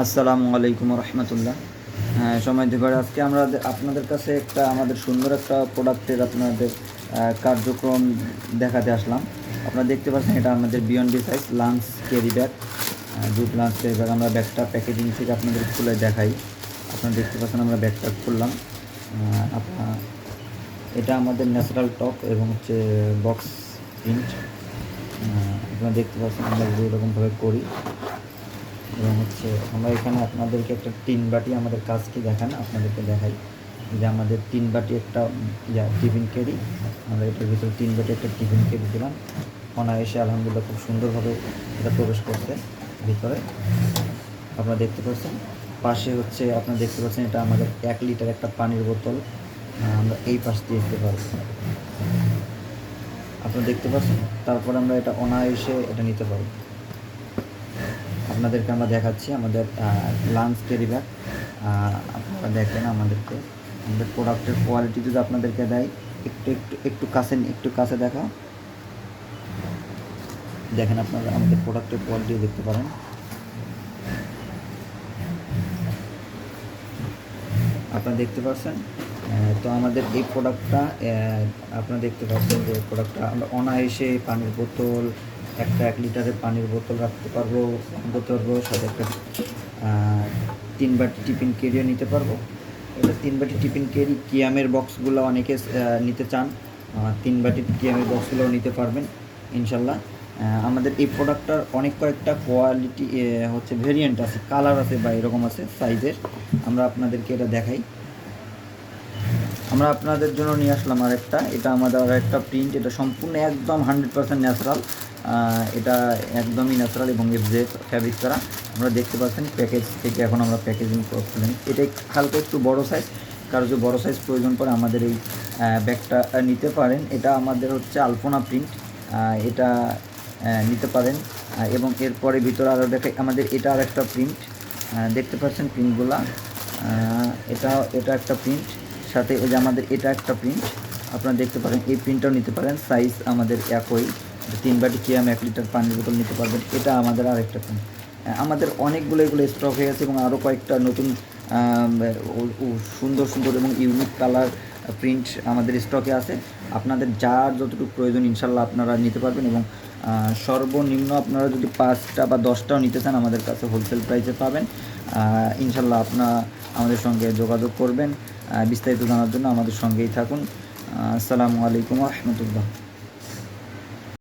আসসালামু আলাইকুম রহমতুল্লাহ। হ্যাঁ সময় দিবার আজকে আমরা আপনাদের কাছে একটা আমাদের সুন্দর একটা প্রোডাক্টের আপনাদের কার্যক্রম দেখাতে আসলাম। আপনারা দেখতে পাচ্ছেন এটা আমাদের beyond size lunch carry bag jute lunch carry bag আমরা ব্যাগটা প্যাকেজিং থেকে আপনাদের খুলে দেখাই। আপনারা দেখতে পাচ্ছেন আমরা ব্যাগটা খুললাম। আপনার, এটা আমাদের ন্যাচারাল টক এবং হচ্ছে বক্স প্রিন্ট আপনারা দেখতে পাচ্ছেন আমরা এরকমভাবে করি। এবং হচ্ছে আমরা এখানে আপনাদেরকে একটা তিন বাটি আমাদের কাজকে দেখান, আপনাদেরকে দেখাই। যে আমাদের তিন বাটি একটা, ইয়া, টিফিন কেরি। আমরা এটার ভিতরে তিন বাটি একটা টিফিন ক্যারি দিলাম। অনায়াসে আলহামদুলিল্লাহ খুব সুন্দরভাবে এটা প্রবেশ করছে ভিতরে। আপনারা দেখতে পাচ্ছেন, পাশে হচ্ছে আপনারা দেখতে পাচ্ছেন এটা আমাদের এক লিটার একটা পানির বোতল। আমরা এই পাশ দিয়ে দিতে পারব। আপনারা দেখতে পাচ্ছেন, তারপর আমরা এটা অনায়াসে এটা নিতে পারব। আপনাদেরকে আমরা দেখাচ্ছি আমাদের লাঞ্চ ক্যারি ব্যাগ আপনারা দেখেন আমাদেরকে, আমাদের প্রোডাক্টের কোয়ালিটি যদি আপনাদেরকে দেয়, একটু একটু একটু কাছে একটু কাছে দেখা দেখেন আপনারা আমাদের প্রোডাক্টের কোয়ালিটি দেখতে পারেন। আপনারা দেখতে পাচ্ছেন তো আমাদের এই প্রোডাক্টটা আপনারা দেখতে পাচ্ছেন যে প্রোডাক্টটা আমরা অনায়াসে পানির বোতল একটা এক লিটারের পানির বোতল রাখতে পারব রাখতে পারব, সাথে একটা তিন বাটি টিফিন কেরিও নিতে পারব। এটা তিন বাটি টিফিন কেরি, কিয়ামের বক্সগুলো অনেকে নিতে চান তিন বাটি কিয়ামের বক্সগুলোও নিতে পারবেন, ইনশাল্লাহ। আমাদের এই প্রোডাক্টটার অনেক কয়েকটা কোয়ালিটি হচ্ছে ভেরিয়েন্ট আছে, কালার আছে বা এরকম আছে সাইজের। আমরা আপনাদেরকে এটা দেখাই। আমরা আপনাদের জন্য নিয়ে আসলাম আর একটা এটা আমাদের একটা প্রিন্ট, এটা সম্পূর্ণ একদম হান্ড্রেড পার্সেন্ট ন্যাচারাল এটা একদমই ন্যাচারাল এবং এফজে ফ্যাব্রিক করা, আমরা দেখতে পাচ্ছেন প্যাকেজ থেকে এখন আমরা প্যাকেজিং করছিলেন এটা হালকা একটু বড় সাইজ কারও যে বড় সাইজ প্রয়োজন পড়ে আমাদের এই ব্যাগটা নিতে পারেন। এটা আমাদের হচ্ছে আলপনা প্রিন্ট এটা নিতে পারেন। এবং এরপরে ভিতরে আরও দেখে, আমাদের এটা আর একটা প্রিন্ট দেখতে পাচ্ছেন প্রিন্টগুলা এটা এটা একটা প্রিন্ট সাথে ওই যে আমাদের এটা একটা প্রিন্ট আপনারা দেখতে পারেন, এই প্রিন্টটাও নিতে পারেন। সাইজ আমাদের একই। তিন বাটি কিয়াম এক লিটার পানির বোতল নিতে পারবেন এটা আমাদের আরেকটা প্রিন্ট আমাদের অনেকগুলো এগুলো স্টক হয়ে গেছে এবং আরও কয়েকটা নতুন সুন্দর সুন্দর এবং ইউনিক কালার প্রিন্ট আমাদের স্টকে আছে। আপনাদের যার যতটুকু প্রয়োজন ইনশাল্লাহ আপনারা নিতে পারবেন এবং সর্বনিম্ন আপনারা যদি পাঁচটা বা দশটাও নিতে চান, আমাদের কাছে হোলসেল প্রাইসে পাবেন। ইনশাল্লাহ আপনারা আমাদের সঙ্গে যোগাযোগ করবেন। বিস্তারিত জানার জন্য আমাদের সঙ্গেই থাকুন। আসসালামু আলাইকুম রহমতুল্লাহ।